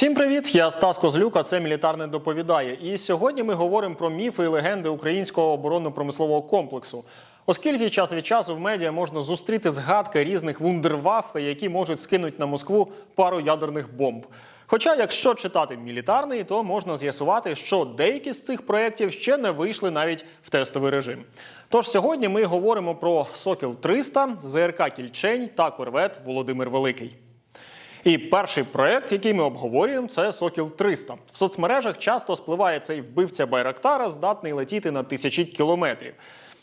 Всім привіт! Я Стас Козлюк, це мілітарне доповідає. І сьогодні ми говоримо про міфи і легенди українського оборонно-промислового комплексу. Оскільки час від часу в медіа можна зустріти згадки різних вундерваффе, які можуть скинути на Москву пару ядерних бомб. Хоча, якщо читати мілітарний, то можна з'ясувати, що деякі з цих проєктів ще не вийшли навіть в тестовий режим. Тож сьогодні ми говоримо про Сокіл 300, ЗРК Кільчень та корвет Володимир Великий. І перший проект, який ми обговорюємо, це Сокіл 300. В соцмережах часто спливає цей вбивця Байрактара, здатний летіти на тисячі кілометрів.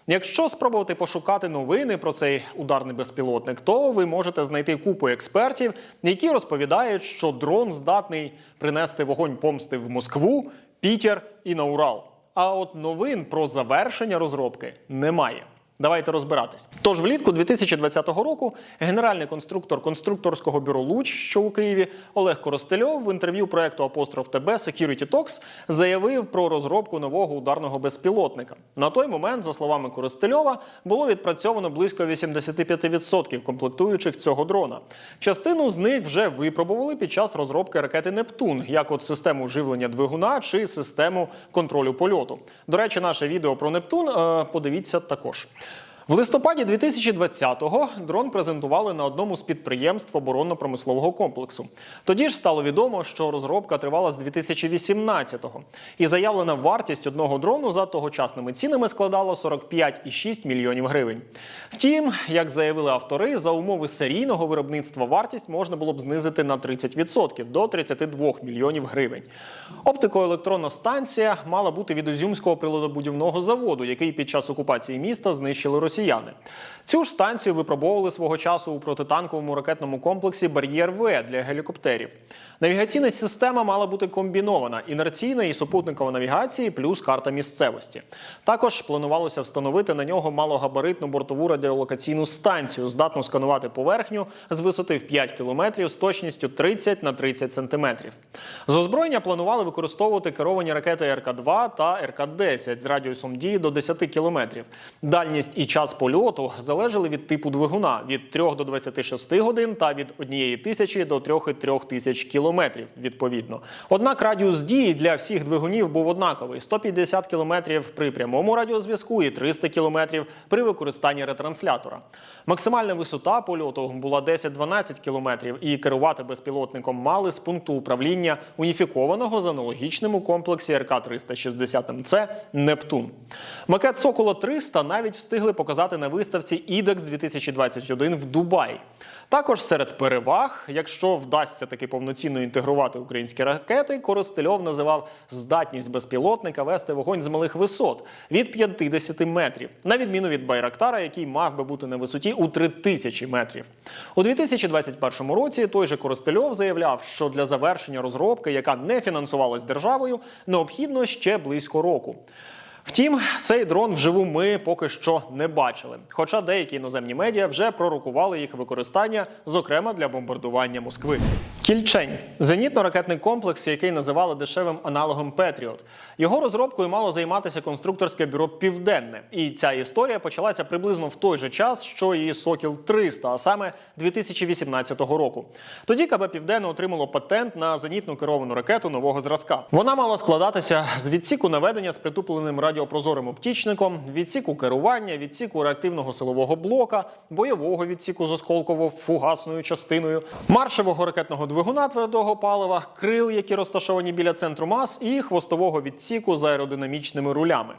Якщо спробувати пошукати новини про цей ударний безпілотник, то ви можете знайти купу експертів, які розповідають, що дрон здатний принести вогонь помсти в Москву, Пітер і на Урал. А от новин про завершення розробки немає. Давайте розбиратись. Тож влітку 2020 року генеральний конструктор конструкторського бюро Луч, що у Києві, Олег Коростельов в інтерв'ю проекту Апостроф ТБ Security Talks заявив про розробку нового ударного безпілотника. На той момент, за словами Коростельова, було відпрацьовано близько 85% комплектуючих цього дрона. Частину з них вже випробували під час розробки ракети Нептун, як от систему живлення двигуна чи систему контролю польоту. До речі, наше відео про Нептун е, подивіться також. В листопаді 2020-го дрон презентували на одному з підприємств оборонно-промислового комплексу. Тоді ж стало відомо, що розробка тривала з 2018-го. І заявлена вартість одного дрону за тогочасними цінами складала 45,6 мільйонів гривень. Втім, як заявили автори, за умови серійного виробництва вартість можна було б знизити на 30% до 32 мільйонів гривень. Оптико-електронна станція мала бути від Ізюмського приладобудівного заводу, який під час окупації міста знищили росіяни. Цю ж станцію випробовували свого часу у протитанковому ракетному комплексі Бар'єр В для гелікоптерів. Навігаційна система мала бути комбінована інерційна і супутникова навігації, плюс карта місцевості. Також планувалося встановити на нього малогабаритну бортову радіолокаційну станцію, здатну сканувати поверхню з висоти в 5 кілометрів з точністю 30 на 30 сантиметрів. З озброєння планували використовувати керовані ракети РК-2 та РК-10 з радіусом дії до 10 кілометрів. Дальність і час польоту залежали від типу двигуна від 3 до 26 годин та від 1 тисячі до 3,3 тисяч кілометрів відповідно. Однак радіус дії для всіх двигунів був однаковий: 150 кілометрів при прямому радіозв'язку і 300 кілометрів при використанні ретранслятора. Максимальна висота польоту була 10-12 кілометрів, і керувати безпілотником мали з пункту управління уніфікованого з аналогічним у комплексі РК 360 МЦ Нептун. Макет Сокола 300 навіть встигли показати на виставці IDEX 2021 в Дубаї. Також серед переваг, якщо вдасться таки повноцінно інтегрувати українські ракети, Коростельов називав здатність безпілотника вести вогонь з малих висот від 50 метрів, на відміну від Байрактара, який мав би бути на висоті у 3000 метрів. У 2021 році той же Коростельов заявляв, що для завершення розробки, яка не фінансувалась державою, необхідно ще близько року. Втім, цей дрон вживу ми поки що не бачили. Хоча деякі іноземні медіа вже пророкували їх використання, зокрема для бомбардування Москви. Кільчень зенітно-ракетний комплекс, який називали дешевим аналогом Петріот. Його розробкою мало займатися конструкторське бюро Південне. І ця історія почалася приблизно в той же час, що і Сокіл 300, а саме 2018 року. Тоді КБ Південне отримало патент на зенітну керовану ракету нового зразка. Вона мала складатися з відсіку наведення з притупленим радіопрозорим оптічником, відсіку керування, відсіку реактивного силового блока, бойового відсіку з осколково-фугасною частиною, маршевого ракетного двигуна твердого палива, крил, які розташовані біля центру мас, і хвостового відсіку з аеродинамічними рулями.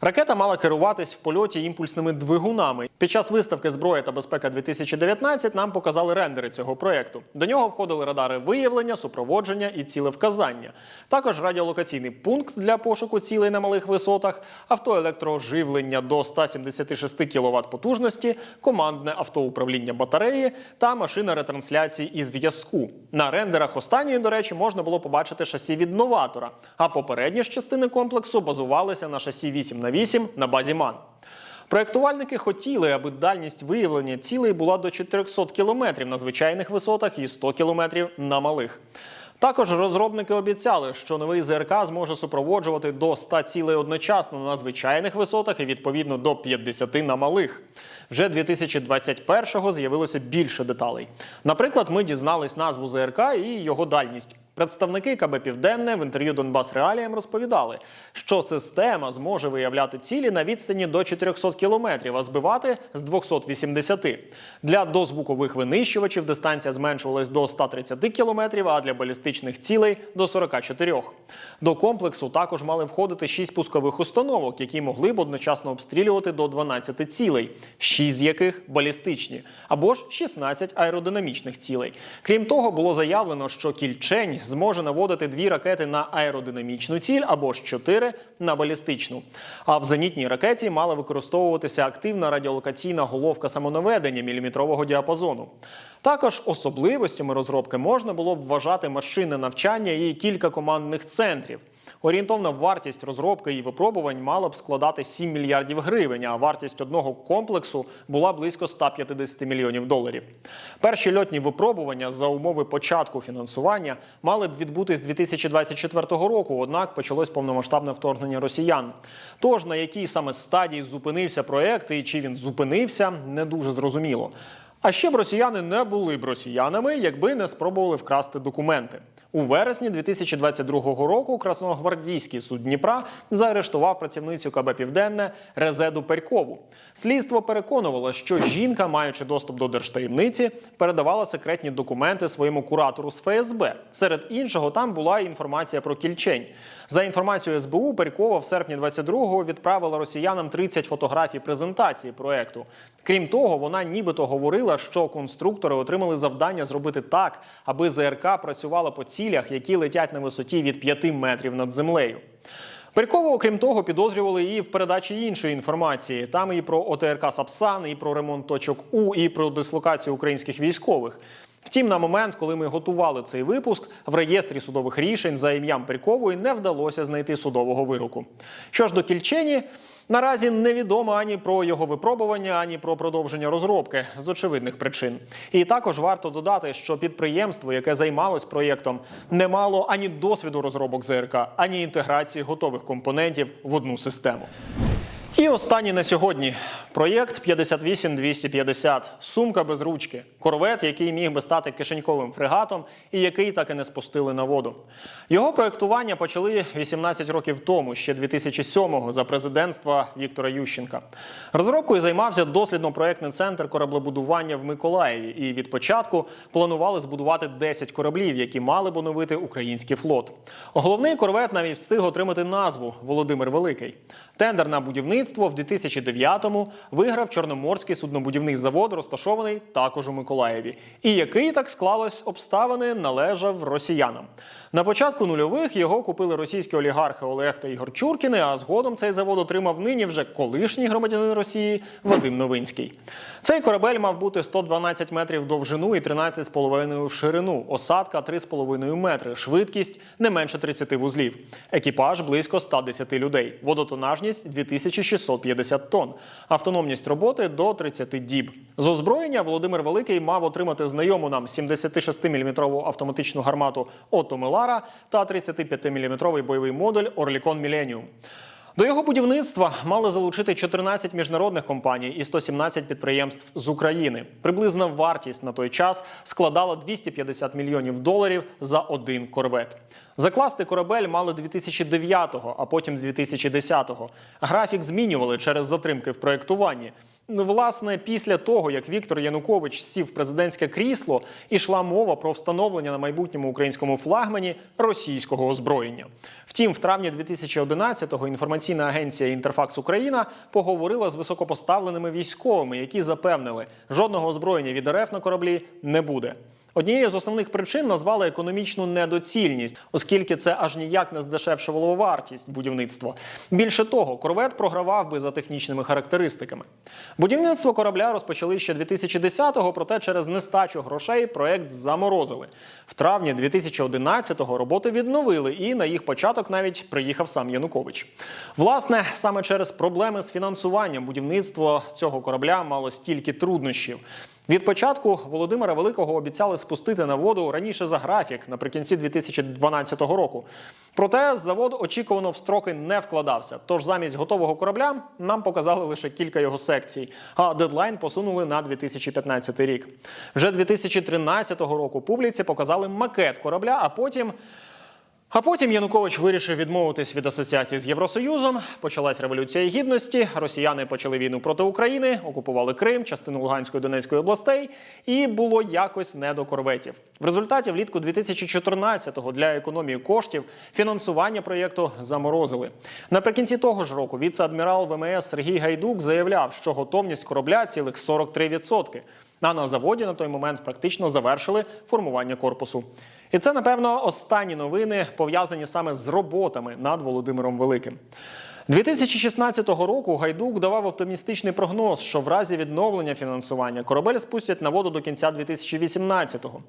Ракета мала керуватись в польоті імпульсними двигунами. Під час виставки Зброя та безпека 2019 нам показали рендери цього проекту. До нього входили радари виявлення, супроводження і цілевказання. Також радіолокаційний пункт для пошуку цілей на малих висотах, автоелектроживлення до 176 кВт потужності, командне автоуправління батареї та машина ретрансляції і зв'язку. На рендерах останньої, до речі, можна було побачити шасі від новатора, а попередні ж частини комплексу базувалися на шасі 8 на 8 на базі МАН. Проєктувальники хотіли, аби дальність виявлення цілей була до 400 кілометрів на звичайних висотах і 100 кілометрів на малих. Також розробники обіцяли, що новий ЗРК зможе супроводжувати до 100 цілей одночасно на звичайних висотах і відповідно до 50 на малих. Вже 2021-го з'явилося більше деталей. Наприклад, ми дізнались назву ЗРК і його дальність. Представники КБ Південне в інтерв'ю Донбас Реаліям розповідали, що система зможе виявляти цілі на відстані до 400 кілометрів, а збивати з 280. Для дозвукових винищувачів дистанція зменшувалась до 130 кілометрів, а для балістичних цілей до 44. До комплексу також мали входити 6 пускових установок, які могли б одночасно обстрілювати до 12 цілей, 6 з яких балістичні, або ж 16 аеродинамічних цілей. Крім того, було заявлено, що кільчень зможе наводити дві ракети на аеродинамічну ціль або ж чотири на балістичну. А в зенітній ракеті мала використовуватися активна радіолокаційна головка самонаведення міліметрового діапазону. Також особливостями розробки можна було б вважати машини навчання і кілька командних центрів. Орієнтовна вартість розробки і випробувань мала б складати 7 мільярдів гривень, а вартість одного комплексу була близько 150 мільйонів доларів. Перші льотні випробування за умови початку фінансування мали б відбутись 2024 року. Однак почалось повномасштабне вторгнення росіян. Тож на якій саме стадії зупинився проект і чи він зупинився, не дуже зрозуміло. А ще б росіяни не були б росіянами, якби не спробували вкрасти документи. У вересні 2022 року Красногвардійський суд Дніпра заарештував працівницю КБ Південне Резеду Перькову. Слідство переконувало, що жінка, маючи доступ до держтаємниці, передавала секретні документи своєму куратору з ФСБ. Серед іншого, там була інформація про кільчень. За інформацією СБУ, Перькова в серпні 22-го відправила росіянам 30 фотографій презентації проекту. Крім того, вона нібито говорила, що конструктори отримали завдання зробити так, аби ЗРК працювала по цілях, які летять на висоті від 5 метрів над землею. Перькову, окрім того, підозрювали і в передачі іншої інформації. Там і про ОТРК Сапсан, і про ремонт точок У, і про дислокацію українських військових. Втім, на момент, коли ми готували цей випуск, в реєстрі судових рішень за ім'ям Перькової не вдалося знайти судового вироку. Що ж до Кільчені, наразі невідомо ані про його випробування, ані про продовження розробки з очевидних причин. І також варто додати, що підприємство, яке займалось проєктом, не мало ані досвіду розробок ЗРК, ані інтеграції готових компонентів в одну систему. І останній на сьогодні проєкт 58250. Сумка без ручки. Корвет, який міг би стати кишеньковим фрегатом, і який так і не спустили на воду. Його проєктування почали 18 років тому, ще 2007-го, за президентства Віктора Ющенка. Розробкою займався дослідно-проєктний центр кораблебудування в Миколаєві. І від початку планували збудувати 10 кораблів, які мали б оновити український флот. Головний корвет навіть встиг отримати назву Володимир Великий. Тендер на будівництво в 2009-му виграв Чорноморський суднобудівний завод, розташований також у Миколаєві, і який так склалось обставини належав росіянам. На початку нульових його купили російські олігархи Олег та Ігор Чуркіни. А згодом цей завод отримав нині вже колишній громадянин Росії Вадим Новинський. Цей корабель мав бути 112 метрів в довжину і 13,5 в ширину. Осадка 3,5 метри. Швидкість не менше 30 вузлів. Екіпаж близько 110 людей. Водотонажність 2650 тонн. Автономність роботи до 30 діб. З озброєння Володимир Великий мав отримати знайому нам 76-мм автоматичну гармату Ото Мелара та 35-мм бойовий модуль Орлікон Міленіум. До його будівництва мали залучити 14 міжнародних компаній і 117 підприємств з України. Приблизна вартість на той час складала 250 мільйонів доларів за один корвет. Закласти корабель мали 2009-го, а потім 2010-го. Графік змінювали через затримки в проєктуванні. Ну, Власне, після того, як Віктор Янукович сів в президентське крісло, ішла мова про встановлення на майбутньому українському флагмані російського озброєння. Втім, в травні 2011-го інформаційна агенція Інтерфакс Україна поговорила з високопоставленими військовими, які запевнили, жодного озброєння від РФ на кораблі не буде. Однією з основних причин назвали економічну недоцільність, оскільки це аж ніяк не здешевшувало вартість будівництва. Більше того, корвет програвав би за технічними характеристиками. Будівництво корабля розпочали ще 2010-го, проте через нестачу грошей проект заморозили. В травні 2011-го роботи відновили, і на їх початок навіть приїхав сам Янукович. Власне, саме через проблеми з фінансуванням будівництво цього корабля мало стільки труднощів. Від початку Володимира Великого обіцяли спустити на воду раніше за графік наприкінці 2012 року. Проте завод очікувано в строки не вкладався. Тож замість готового корабля нам показали лише кілька його секцій, а дедлайн посунули на 2015 рік. Вже 2013 року публіці показали макет корабля, а потім. А потім Янукович вирішив відмовитись від асоціації з Євросоюзом. Почалась революція гідності. Росіяни почали війну проти України, окупували Крим, частину Луганської Донецької областей, і було якось не до корветів. В результаті влітку 2014-го для економії коштів фінансування проєкту заморозили. Наприкінці того ж року віце-адмірал ВМС Сергій Гайдук заявляв, що готовність корабля цілих 43%. А на заводі на той момент практично завершили формування корпусу. І це, напевно, останні новини пов'язані саме з роботами над Володимиром Великим. 2016 року Гайдук давав оптимістичний прогноз, що в разі відновлення фінансування корабель спустять на воду до кінця 2018-го.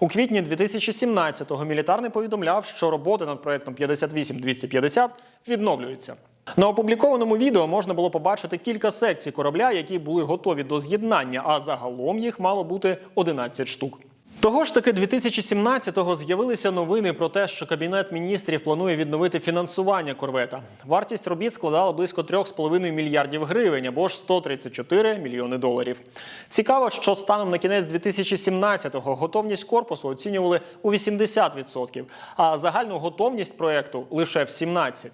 У квітні 2017-го мілітарний повідомляв, що роботи над проектом 58-250 відновлюються. На опублікованому відео можна було побачити кілька секцій корабля, які були готові до з'єднання, а загалом їх мало бути 11 штук. Того ж таки 2017-го з'явилися новини про те, що кабінет міністрів планує відновити фінансування корвета. Вартість робіт складала близько 3,5 мільярдів гривень або ж 134 мільйони доларів. Цікаво, що станом на кінець 2017-го готовність корпусу оцінювали у 80%, а загальну готовність проекту лише в 17%.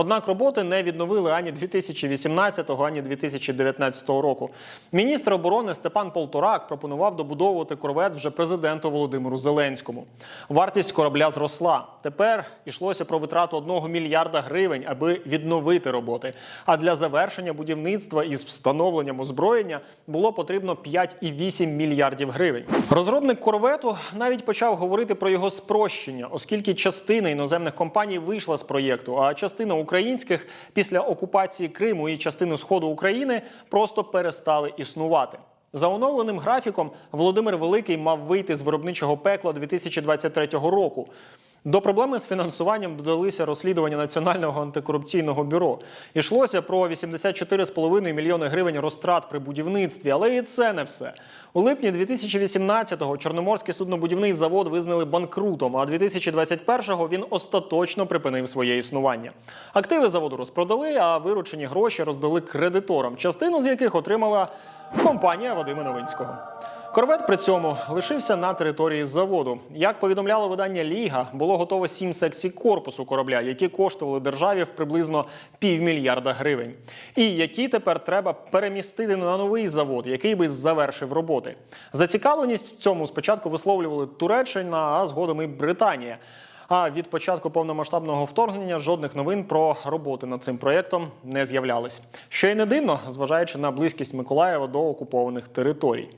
Однак роботи не відновили ані 2018, ані 2019 року. Міністр оборони Степан Полторак пропонував добудовувати корвет вже президенту Володимиру Зеленському. Вартість корабля зросла. Тепер йшлося про витрату 1 мільярда гривень, аби відновити роботи. А для завершення будівництва із встановленням озброєння було потрібно 5,8 мільярдів гривень. Розробник корвету навіть почав говорити про його спрощення, оскільки частина іноземних компаній вийшла з проєкту, а частина українських після окупації Криму і частини сходу України просто перестали існувати. За оновленим графіком Володимир Великий мав вийти з виробничого пекла 2023 року. До проблеми з фінансуванням додалися розслідування Національного антикорупційного бюро. Ішлося про 84,5 мільйони гривень розтрат при будівництві, але і це не все. У липні 2018-го Чорноморський суднобудівний завод визнали банкрутом, а 2021-го він остаточно припинив своє існування. Активи заводу розпродали, а виручені гроші роздали кредиторам, частину з яких отримала компанія Вадима Новинського. Корвет при цьому лишився на території заводу. Як повідомляло видання Ліга, було готово сім секцій корпусу корабля, які коштували державі в приблизно півмільярда гривень, і які тепер треба перемістити на новий завод, який би завершив роботи. Зацікавленість в цьому спочатку висловлювали Туреччина, а згодом і Британія. А від початку повномасштабного вторгнення жодних новин про роботи над цим проєктом не з'являлись. Що й не дивно, зважаючи на близькість Миколаєва до окупованих територій.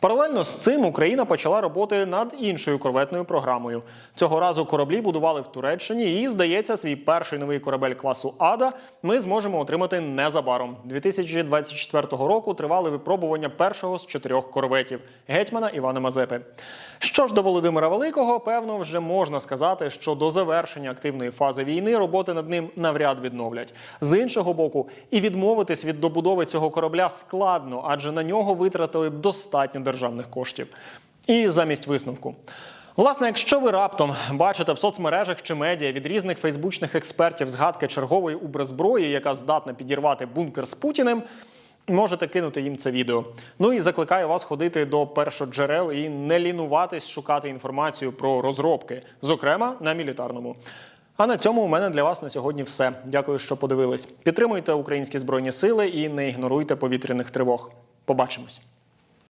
Паралельно з цим Україна почала роботи над іншою корветною програмою. Цього разу кораблі будували в Туреччині, і здається, свій перший новий корабель класу Ада ми зможемо отримати незабаром. 2024 року тривали випробування першого з чотирьох корветів гетьмана Івана Мазепи. Що ж до Володимира Великого, певно, вже можна сказати, що до завершення активної фази війни роботи над ним навряд відновлять. З іншого боку, і відмовитись від добудови цього корабля складно, адже на нього витратили достатньо державних коштів. І замість висновку. Власне, якщо ви раптом бачите в соцмережах чи медіа від різних фейсбучних експертів згадки чергової уброзброї, яка здатна підірвати бункер з Путіним, можете кинути їм це відео. Ну і закликаю вас ходити до першоджерел і не лінуватись шукати інформацію про розробки, зокрема на мілітарному. А на цьому у мене для вас на сьогодні все. Дякую, що подивились. Підтримуйте українські збройні сили і не ігноруйте повітряних тривог. Побачимось.